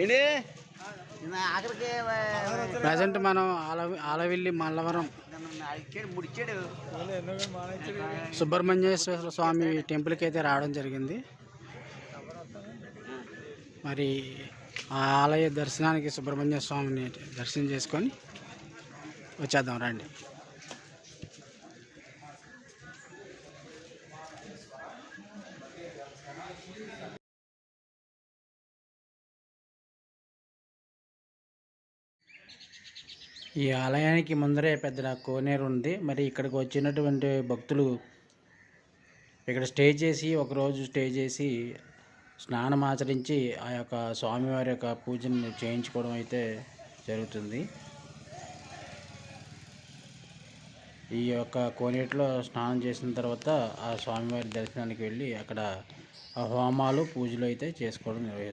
ఏంటి? ఆఖరికి ప్రజెంట్ మనం ఆల ఆలవిల్లి మల్లవరం. సుబ్రహ్మణ్యేశ్వర స్వామి టెంపుల్కి అయితే రావడం జరిగింది. మరి ఆ ఆలయ దర్శనానికి సుబ్రహ్మణ్య స్వామిని దర్శనం చేసుకొని వచ్చేద్దాం రండి. ఈ ఆలయానికి ముందరే పెద్ద కోనేరు ఉంది. మరి ఇక్కడికి వచ్చినటువంటి భక్తులు ఇక్కడ స్టే చేసి ఒకరోజు స్టే చేసి స్నానం ఆచరించి ఆ యొక్క స్వామివారి యొక్క పూజను చేయించుకోవడం అయితే జరుగుతుంది. ఈ యొక్క కోనేటిలో స్నానం చేసిన తర్వాత ఆ స్వామివారి దర్శనానికి వెళ్ళి అక్కడ హోమాలు పూజలు అయితే చేసుకోవడం